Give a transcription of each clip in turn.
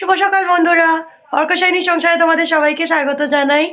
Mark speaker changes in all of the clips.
Speaker 1: শুভ সকাল, বন্ধুরা। অর্কশাইনী সংসারে তোমাদের সবাইকে স্বাগত জানাই।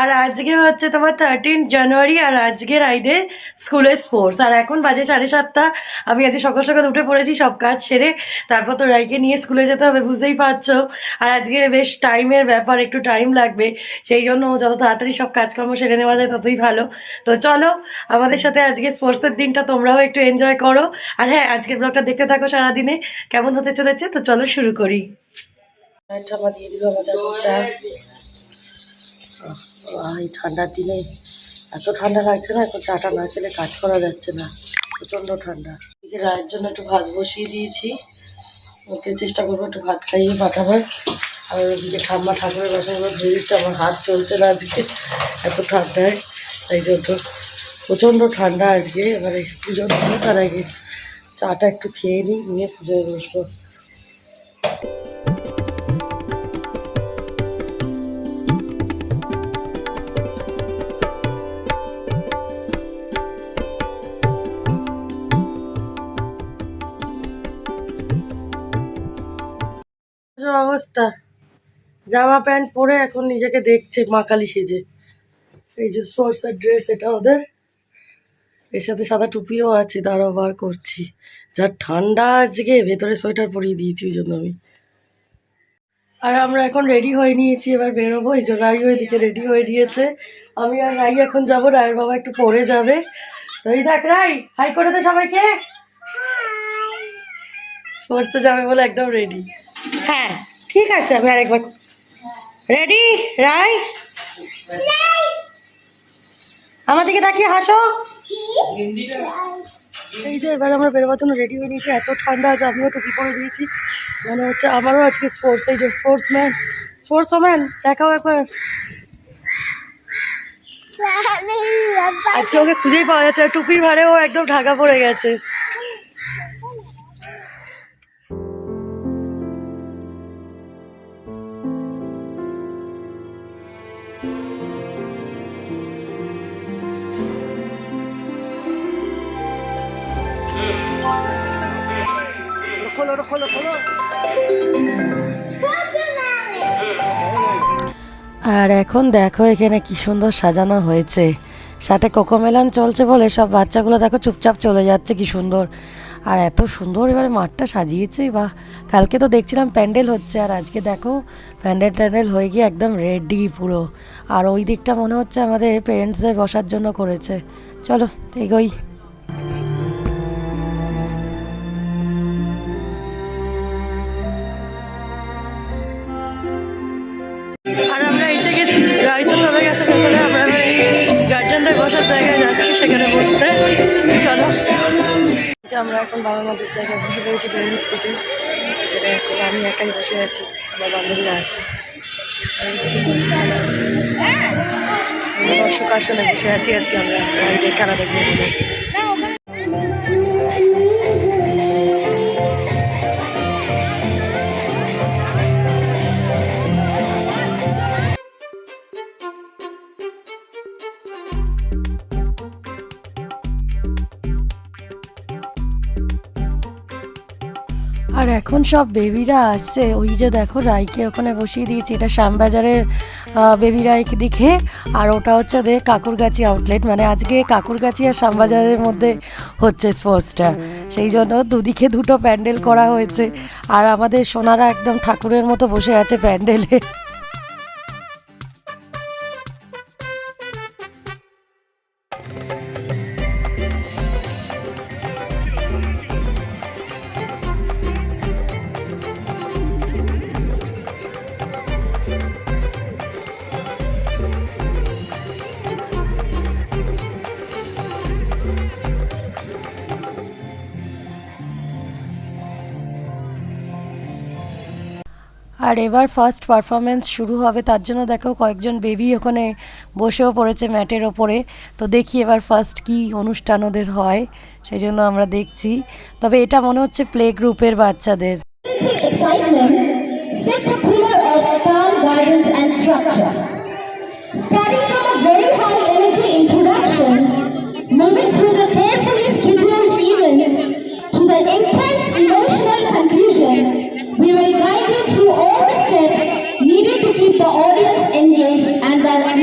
Speaker 1: আর আজকে হচ্ছে তোমার থার্টিন জানুয়ারি আর আজকে রাইদের স্কুলের স্পোর্টস আর এখন বাজে সাড়ে সাতটা। আমি আজকে সকাল সকাল উঠে পড়েছি, সব কাজ সেরে তারপর তো রাইকে নিয়ে স্কুলে যেতে হবে, বুঝতেই পারছ। আর আজকে বেশ টাইমের ব্যাপার, একটু টাইম লাগবে। সেই জন্য যত তাড়াতাড়ি সব কাজকর্ম সেরে নেওয়া যায়, ততই ভালো। তো চলো, আমাদের সাথে আজকে স্পোর্টসের দিনটা তোমরাও একটু এনজয় করো। আর হ্যাঁ আজকের ব্লগটা দেখতে থাকো সারাদিনে। কেমন হতে চলেছে? তো চলো শুরু করি। দিয়ে দিল আমাদের চা। এই ঠান্ডার দিনে এত ঠান্ডা লাগছে না এখন চাটা না খেলে কাজ করা যাচ্ছে না, প্রচণ্ড ঠান্ডা। এদিকে রায়ের জন্য একটু ভাত বসিয়ে দিয়েছি। ওকে চেষ্টা করব একটু ভাত খাইয়ে পাঠাবার। আর ওদিকে ঠাম্মা ঠাকুরের বাসনগুলো ধুয়ে দিচ্ছে, আমার হাত চলছে না আজকে, এত ঠান্ডায়। তাই জন্য প্রচণ্ড ঠান্ডা আজকে, এবারে পুজো দেবো তার আগে চাটা একটু খেয়ে নিই, নিয়ে পুজোয় বসবো। অবস্থা। জামা প্যান্ট পরে এখন নিজেকে দেখছে মা কালী সেজে। এই যে স্পোর্টসের ড্রেস এটা ওদের। এর সাথে সাদা টুপিও আছে দাঁড়াও বার করছি। যা ঠান্ডা আজকে ভেতরে সোয়েটার পরিয়ে দিয়েছি ওই জন্য আমি। আর আমরা এখন রেডি হয়ে নিয়েছি এবার বেরোবো। এই যে রাইও এদিকে রেডি হয়ে দিয়েছে আমি আর রাই এখন যাব রায়ের বাবা একটু পরে যাবে। তো এই দেখ রাই হাই করে দে সবাইকে। স্পোর্টসে যাবে বলে একদম রেডি হ্যাঁ ঠিক আছে, আমি আরেকবার রেডি রাই? আমার দিকে হাসো। এই যে এবার আমরা বেরোবার জন্য রেডি হয়ে নিয়েছি, এত ঠান্ডা আছে, আমিও টুপি পরে দিয়েছি। মনে হচ্ছে আমারও আজকে স্পোর্টস এই যে স্পোর্টস ম্যান স্পোর্টস ওম্যান দেখাও একবার। আজকে ওকে খুঁজেই পাওয়া যাচ্ছে টুপির ভারে ও একদম ঢাকা পড়ে গেছে। আর এখন দেখো এখানে কি সুন্দর সাজানো হয়েছে। সাথে কোকোমেলন চলছে বলে সব বাচ্চাগুলো দেখো চুপচাপ চলে যাচ্ছে, কি সুন্দর। আর এত সুন্দর এবারে মাঠটা সাজিয়েছে বা কালকে তো দেখছিলাম প্যান্ডেল হচ্ছে আর আজকে দেখো প্যান্ডেল ট্যান্ডেল হয়ে গিয়ে একদম রেডি পুরো। আর ওই দিকটা মনে হচ্ছে আমাদের পেরেন্টসদের বসার জন্য করেছে। চলো, এগোই। চলো। আমরা এখন বাবা মাদের জায়গায় বসে পড়েছি পেরেন্টস সিটি যেটা এখন আমি একাই বসে আছি, আমার বান্ধবীরা আসে। দর্শক আসনে বসে আছি, আজকে আমরা খেলা দেখব। এখন সব বেবিরা আসছে। ওই যে দেখো, রাইকে ওখানে বসিয়ে দিয়েছি। এটা শ্যামবাজারের বেবি রাইকে দিকে আর ওটা হচ্ছে ওদের কাকুরগাছি আউটলেট মানে আজকে কাকুরগাছি আর শ্যামবাজারের মধ্যে হচ্ছে স্পোর্টসটা সেই জন্য দুদিকে দুটো প্যান্ডেল করা হয়েছে। আর আমাদের সোনারা একদম ঠাকুরের মতো বসে আছে প্যান্ডেলে। আর এবার ফার্স্ট পারফরমেন্স শুরু হবে, তার জন্য দেখো কয়েকজন বেবি ওখানে বসেও পড়েছে ম্যাটের ওপরে। তো দেখি এবার ফার্স্ট কি অনুষ্ঠান ওদের হয় সেই জন্য আমরা দেখছি। তবে এটা মনে হচ্ছে প্লে গ্রুপের বাচ্চাদের।
Speaker 2: Moving through keep the
Speaker 3: audience engaged and their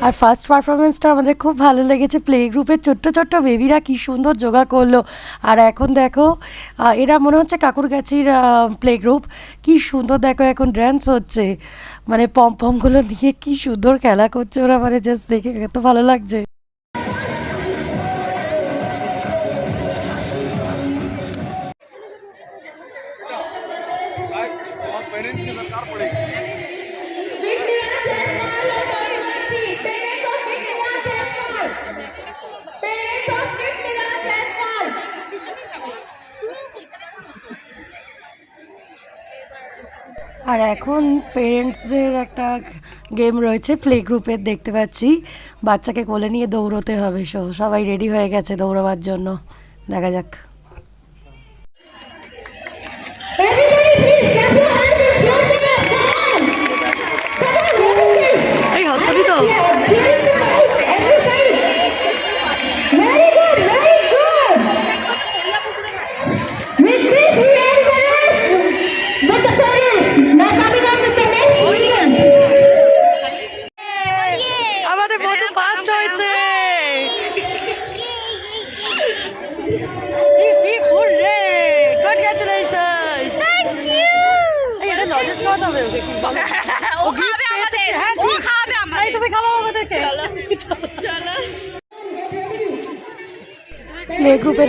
Speaker 3: আর ফার্স্ট পারফরমেন্সটা আমাদের খুব ভালো লেগেছে প্লে গ্রুপের ছোট্ট ছোট্ট বেবিরা কি সুন্দর যোগা করলো আর এখন দেখো আহ, এরা মনে হচ্ছে কাকুরগাছির প্লে গ্রুপ কি সুন্দর দেখো এখন ড্যান্স হচ্ছে মানে পম পমগুলো নিয়ে কি সুন্দর খেলা করছে ওরা মানে জাস্ট দেখে এত ভালো লাগছে
Speaker 4: पेरेंट्स की दरकार पड़ेगी
Speaker 3: আর এখন পেরেন্টসদের একটা গেম রয়েছে প্লে গ্রুপের দেখতে পাচ্ছি। বাচ্চাকে কোলে নিয়ে দৌড়োতে হবে, সো সবাই রেডি হয়ে গেছে দৌড়াবার জন্য। দেখা যাক।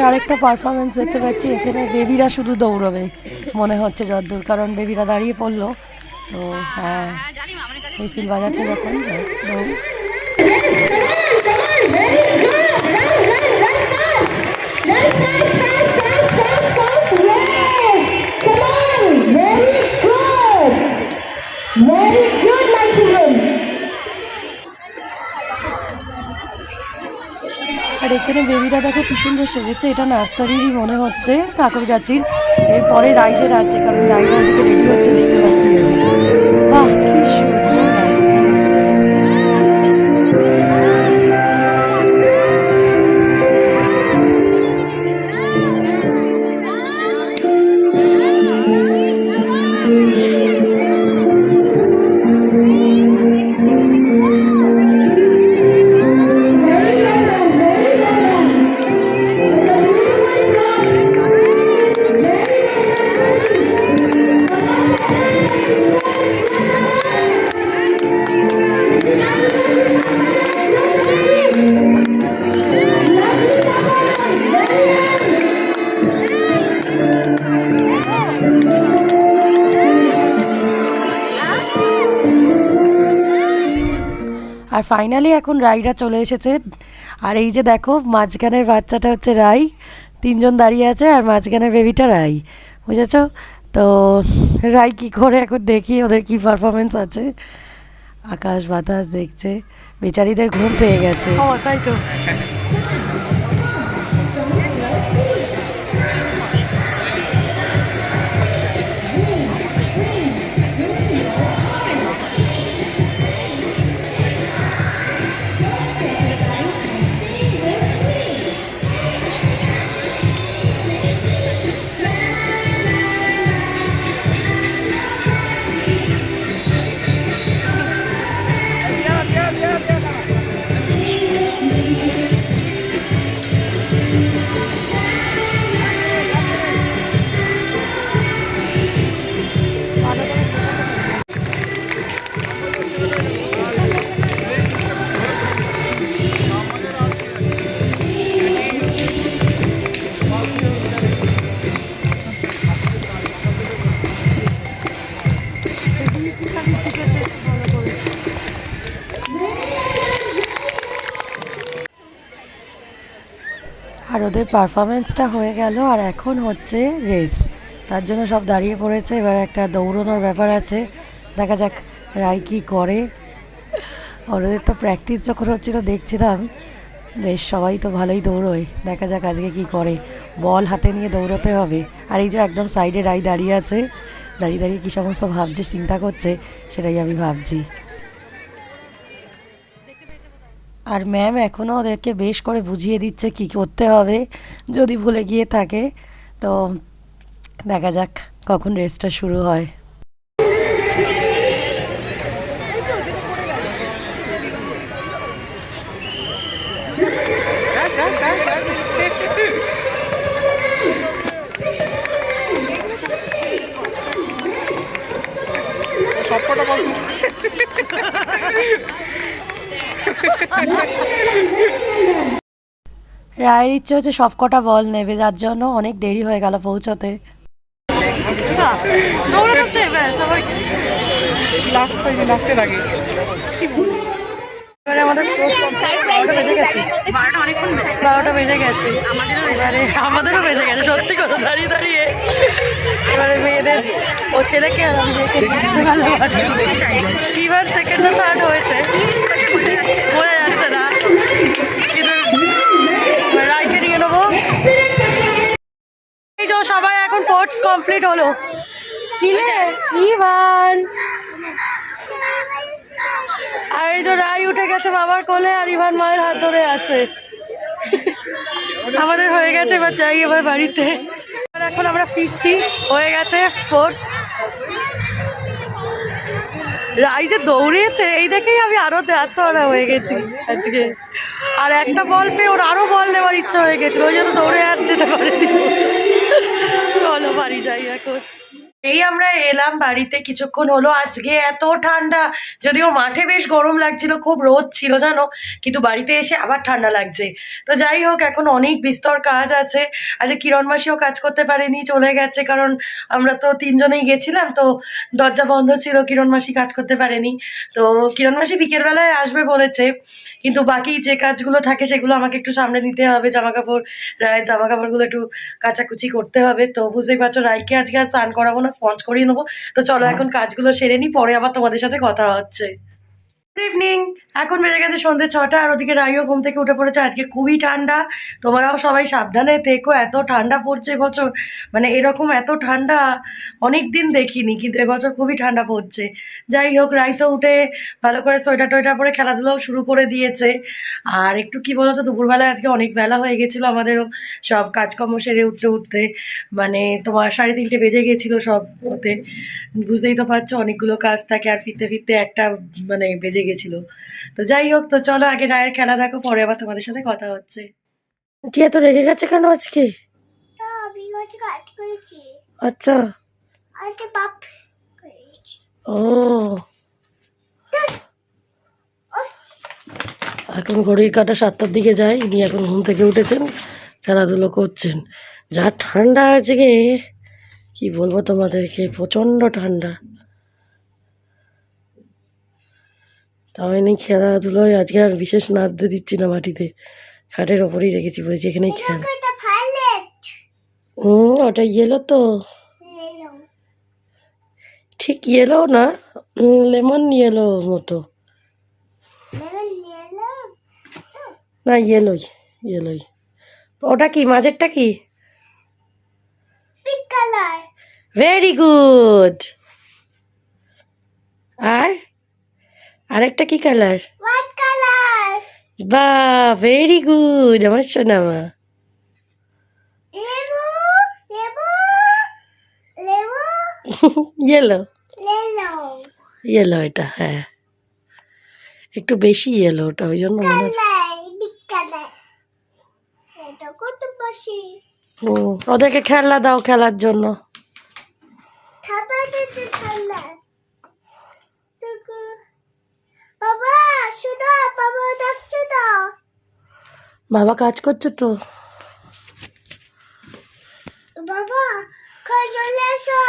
Speaker 3: গ্রুপের আরেকটা পারফরমেন্স দেখতে পাচ্ছি এখানে বেবিরা শুধু দৌড়বে মনে হচ্ছে যদ্দূর কারণ বেবিরা দাঁড়িয়ে পড়ল তো হ্যাঁ
Speaker 5: হ্যাঁ
Speaker 3: সিল বাজাচ্ছে যখন দৌড়
Speaker 2: Let's on,
Speaker 3: এখানে বেবিরা দেখো কি সুন্দর সেজেছে, এটা নার্সারিরই মনে হচ্ছে ঠাকুর গাছির এরপরে রাইডের আছে, কারণ রাইডার দিকে রেডি হচ্ছে, দেখতে পাচ্ছি আমি। আর ফাইনালি এখন রাইরা চলে এসেছে। আর এই যে দেখো, মাঝখানের বাচ্চাটা হচ্ছে রাই। তিনজন দাঁড়িয়ে আছে আর মাঝখানের বেবিটা রাই। বুঝেছ? তো রাই কি করে এখন দেখি ওদের কি পারফরমেন্স আছে। আকাশ বাতাস দেখছে, বেচারিদের ঘুম পেয়ে গেছে। তাই তো।
Speaker 1: আর ওদের পারফরমেন্সটা হয়ে গেল আর এখন হচ্ছে রেস তার জন্য সব দাঁড়িয়ে পড়েছে, এবার একটা দৌড়নোর ব্যাপার আছে। দেখা যাক রাই কী করে। ওদের তো প্র্যাকটিস যখন হচ্ছিল দেখছিলাম, বেশ সবাই তো ভালোই দৌড়োয়। দেখা যাক আজকে কি করে। বল হাতে নিয়ে দৌড়তে হবে। আর এই যে একদম সাইডে রাই দাঁড়িয়ে আছে, দাঁড়িয়ে দাঁড়িয়ে কী সমস্ত ভাবছে, চিন্তা করছে, সেটাই আমি ভাবছি। আর ম্যাম এখনও ওদেরকে বেশ করে বুঝিয়ে দিচ্ছে কি করতে হবে। যদি ভুলে গিয়ে থাকে, তো দেখা যাক কখন রেসটা শুরু হয়। রায়ের ইচ্ছে হচ্ছে সবকটা বল নেবে যার জন্য অনেক দেরি হয়ে গেল পৌঁছতে। বারোটা বেজে গেছে
Speaker 3: বারোটা অনেকক্ষণ বেজে গেছে।
Speaker 1: বারোটা বেজে গেছে। এবারে আমাদেরও বেজে গেছে সত্যি কথা দাঁড়িয়ে দাঁড়িয়ে। এবারে মেয়েদের ও ছেলেকে আর আমি না। কিবার সেকেন্ড না থার্ড হয়েছে? না কিন্তু রায়কে নিয়ে নেব। এই তো সবাই এখন কোর্স কমপ্লিট হলো। কিলে ইভান। আর এই তো রায় উঠে গেছে বাবার কোলে আর ইভান মায়ের হাত ধরে আছে। আমাদের হয়ে গেছে এবার যাই এবার বাড়িতে। এখন আমরা ফিরছি। হয়ে গেছে স্পোর্টস রাই যে দৌড়িয়েছে, এই দেখেই আমি আরও আত্মহারা হয়ে গেছি আজকে। আর একটা বল পেয়ে ওর আরও বল নেওয়ার ইচ্ছা হয়ে গেছিল, ওই জন্য দৌড়ে আর যেতে করে চলো বাড়ি যাই এখন। এই আমরা এলাম বাড়িতে কিছুক্ষণ হলো। আজকে এত ঠান্ডা, যদিও মাঠে বেশ গরম লাগছিল, খুব রোদ ছিল জানো, কিন্তু বাড়িতে এসে আবার ঠান্ডা লাগছে। তো যাই হোক, এখন অনেক বিস্তর কাজ আছে। আজকে কিরণ মাসিও কাজ করতে পারেনি, চলে গেছে, কারণ আমরা তো তিনজনেই গেছিলাম, তো দরজা বন্ধ ছিল, কিরণ মাসি কাজ করতে পারেনি। তো কিরণ মাসি বিকেলবেলায় আসবে বলেছে, কিন্তু বাকি যে কাজগুলো থাকে, সেগুলো আমাকে একটু সামনে নিতে হবে। জামা কাপড় রায়ের জামা কাপড়গুলো একটু কাচাকুচি করতে হবে। তো বুঝতেই পারছ রাইকে আজকে আর স্নান করাবো না। স্পঞ্জ করিয়ে নেব। তো চলো এখন কাজগুলো সেরে নি পরে আবার তোমাদের সাথে কথা হচ্ছে। ইভিনিং এখন বেজে গেছে সন্ধ্যে ছটা, আর ওদিকে রাইও ঘুম থেকে উঠে পড়েছে। আজকে খুবই ঠান্ডা। তোমরাও সবাই সাবধানে থেকো, এত ঠান্ডা পড়ছে এবছর। মানে এরকম এত ঠান্ডা অনেক দিন দেখিনি, কিন্তু এবছর খুবই ঠান্ডা পড়ছে। যাই হোক রাই তো উঠে ভালো করে সোয়েটার টোয়েটার পরে খেলাধুলাও শুরু করে দিয়েছে। আর একটু কি বলতো, দুপুরবেলায় আজকে অনেক বেলা হয়ে গেছিল আমাদেরও সব কাজকর্ম সেরে উঠতে উঠতে। মানে তোমার সাড়ে তিনটে বেজে গেছিল সব, ওতে। বুঝতেই তো পারছ, অনেকগুলো কাজ থাকে, আর ফিরতে ফিরতে একটা মানে বেজে গেছিল তো যাই হোক তো চলো আগে রায়ের খেলা দেখো পরে আবার তোমাদের সাথে কথা হচ্ছে। টিয়া তো রেগে গেছে কেন আজকে? আচ্ছা। ও। এখন ঘড়ির কাটা সাতটার দিকে যায় ইনি এখন ঘুম থেকে উঠেছেন খেলাধুলো করছেন। যা ঠান্ডা আজকে কি বলব তোমাদেরকে প্রচণ্ড ঠান্ডা। তাও এনে খেলাধুলোয় আজকে আর বিশেষ নাড়তে দিচ্ছি না মাটিতে। খাটের ওপরেই রেখেছি বলছি এখানেই খেলা। হুম ওটা ইয়েলো তো। ঠিক ইয়েলো না লেমন ইয়েলো মতো। না ইয়েলোই ইয়েলোই ওটা কি মাঝেরটা কি? ভেরি গুড আর? আরেকটা কি কালার?
Speaker 2: হোয়াইট কালার
Speaker 1: বা ভেরি গুড আমার সোনামা
Speaker 2: লেবু লেবু লেবু।
Speaker 1: ইয়েলো ইয়েলো এটা হ্যাঁ। একটু বেশি ইয়েলো ওটা ওই জন্য মনে হচ্ছে ওদেরকে খেলনা দাও খেলার জন্য।
Speaker 2: খাবার বাবা
Speaker 1: কাজ করছে তো।
Speaker 2: বাবা কাজ চলে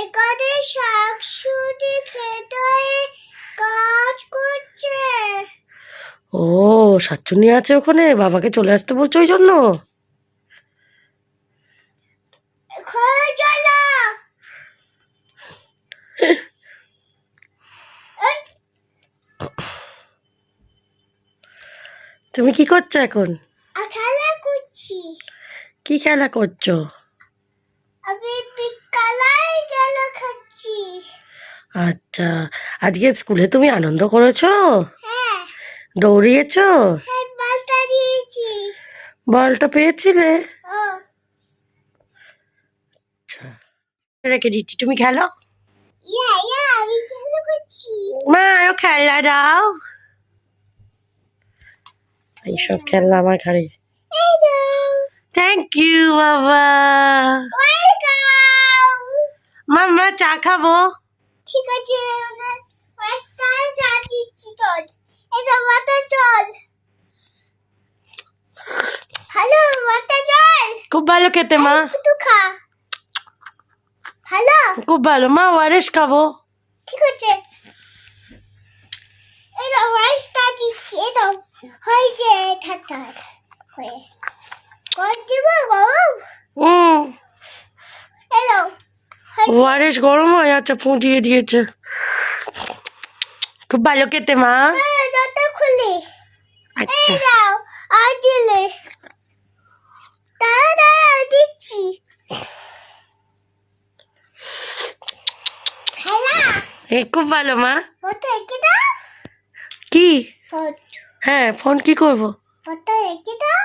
Speaker 2: একাদে শাক সুদি ফেটায় কাজ করছে।
Speaker 1: ও সাতচুনি আছে ওখানে? বাবাকে চলে আসতে বলছো ওই জন্য? খোলা তুমি কি করছ এখন?
Speaker 2: খেলা করছি।
Speaker 1: কি খেলা করছ?
Speaker 2: আমি বিকালাই গেল খাচ্ছি।
Speaker 1: আচ্ছা আজকে স্কুলে তুমি আনন্দ করেছ?
Speaker 2: হ্যাঁ।
Speaker 1: দৌড়িয়েছো?
Speaker 2: হ্যাঁ বালটা দিয়েছি।
Speaker 1: বলটা পেয়েছিলে? আচ্ছা। রেখে দিচ্ছি তুমি খেলো?
Speaker 2: ইয়া ইয়া আমি খেলা করছি।
Speaker 1: মা আরও খেলা দাও। এইসব খেলনা আমার ঘরে
Speaker 2: এই
Speaker 1: থ্যাংক ইউ বাবা। মাম্মা চা খাব?
Speaker 2: ঠিক আছে
Speaker 1: খুব ভালো খেতে মা।
Speaker 2: হ্যালো
Speaker 1: খুব ভালো। মা ওয়ারেস খাব।
Speaker 2: ঠিক আছে। এটা রাস্তা দিচ্ছি এটা হয়েছে হয়ে। কল দিব গরম
Speaker 1: হুম।
Speaker 2: এলো
Speaker 1: ওয়ারেস গরম হয় আচ্ছা ফুটিয়ে দিয়েছে। খুব ভালো খেতে মা।
Speaker 2: যত খুলি।
Speaker 1: আচ্ছা।
Speaker 2: দাও আর দিলে দাঁড়া দাঁড়া দিচ্ছি।
Speaker 1: খুব ভালো মা।
Speaker 2: দাও।
Speaker 1: কি? হ্যাঁ ফোন কি করব?
Speaker 2: ফটো দাও।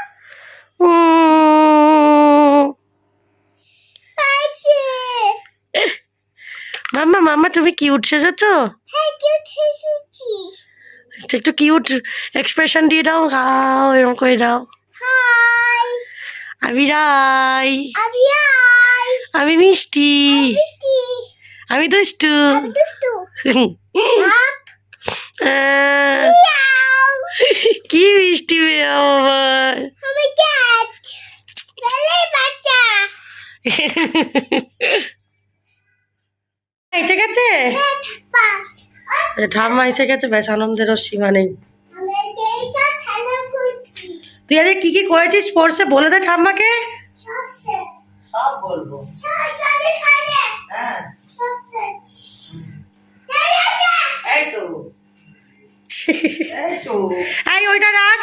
Speaker 1: মাম্মা মাম্মা তুমি কিউট সেজেছো?
Speaker 2: হ্যাঁ
Speaker 1: আচ্ছা, একটু কিউট এক্সপ্রেশন দিয়ে দাও। হাও এরকম করে দাও।
Speaker 2: হাই।
Speaker 1: আমি রাই।
Speaker 2: আমি আই
Speaker 1: আমি মিষ্টি। আমি দুষ্টু।
Speaker 2: আমি দুষ্টু।
Speaker 1: কি মিষ্টি মেয়ে আমার। এসে গেছে? ঠাম্মা এসে গেছে বেশ আনন্দের সীমা নেই।
Speaker 2: আমি বেশা খেলা করছি
Speaker 1: তুই আজকে কি কি করেছিস স্পোর্টসে বলে দে ঠাম্মাকে।
Speaker 6: সব বলব। হ্যাঁ। এই তো। এই
Speaker 1: ওইটা রাখ।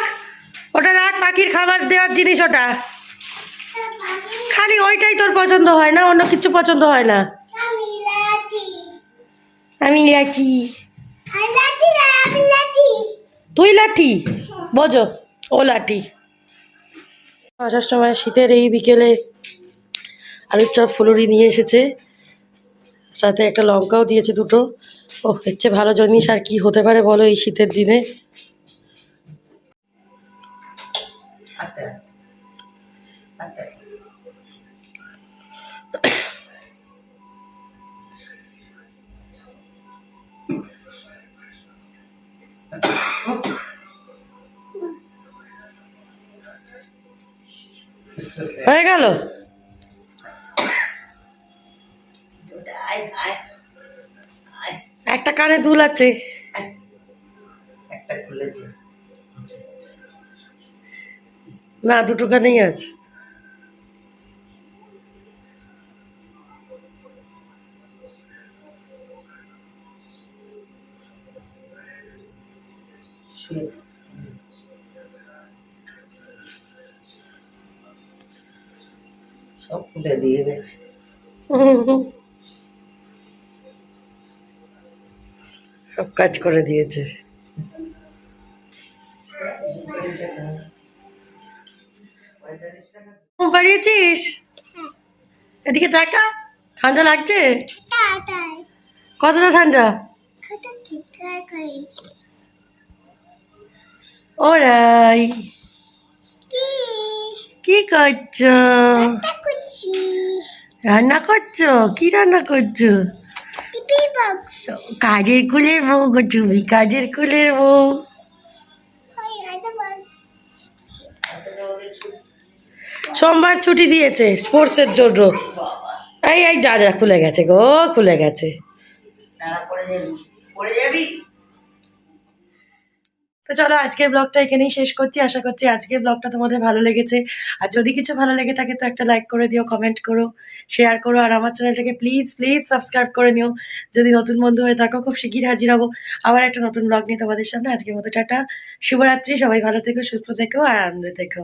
Speaker 1: ওটা রাখ পাখির খাবার দেওয়ার জিনিস ওটা। খালি ওইটাই তোর পছন্দ হয় না অন্য কিছু পছন্দ হয় না।
Speaker 2: আমি
Speaker 1: লাঠি তুই লাঠি? বোঝো ও লাঠি। আসার সময় শীতের এই বিকেলে আলুর চপ ফুলুরি নিয়ে এসেছে। সাথে একটা লঙ্কাও দিয়েছে দুটো। ও হচ্ছে ভালো জিনিস আর কি হতে পারে বলো এই শীতের দিনে? হয়ে গেল? কানে দুল আছে।
Speaker 6: একটা খুলেছে।
Speaker 1: না দুটো কানেই আছে।
Speaker 6: সব খুলে দিয়ে গেছে
Speaker 1: সব কাজ করে দিয়েছে। ঘুম এদিকে টাকা ঠান্ডা লাগছে? কতটা ঠান্ডা? ওরাই।
Speaker 2: কি?
Speaker 1: করছ। রান্না করছ? কি রান্না করছ? কাজের কুলের বউ। গো তুমি কাজের কুলের বউ। সোমবার ছুটি দিয়েছে স্পোর্টসের জন্য। এই এই যা যা খুলে গেছে গো খুলে গেছে।
Speaker 6: পড়ে যাবি?
Speaker 1: তো চলো আজকের ব্লগটা এখানেই শেষ করছি। আশা করছি আজকের ব্লগটা তোমাদের ভালো লেগেছে। আর যদি কিছু ভালো লেগে থাকে তো একটা লাইক করে দিও কমেন্ট করো শেয়ার করো। আর আমার চ্যানেলটাকে প্লিজ প্লিজ সাবস্ক্রাইব করে নিও। যদি নতুন বন্ধু হয়ে থাকো, খুব শিগগির হাজির হব। আবার একটা নতুন ব্লগ নিয়ে তোমাদের সামনে। আজকের মতো টাটা, শুভরাত্রি, সবাই ভালো থেকো, সুস্থ থেকো, আর আনন্দে থেকো।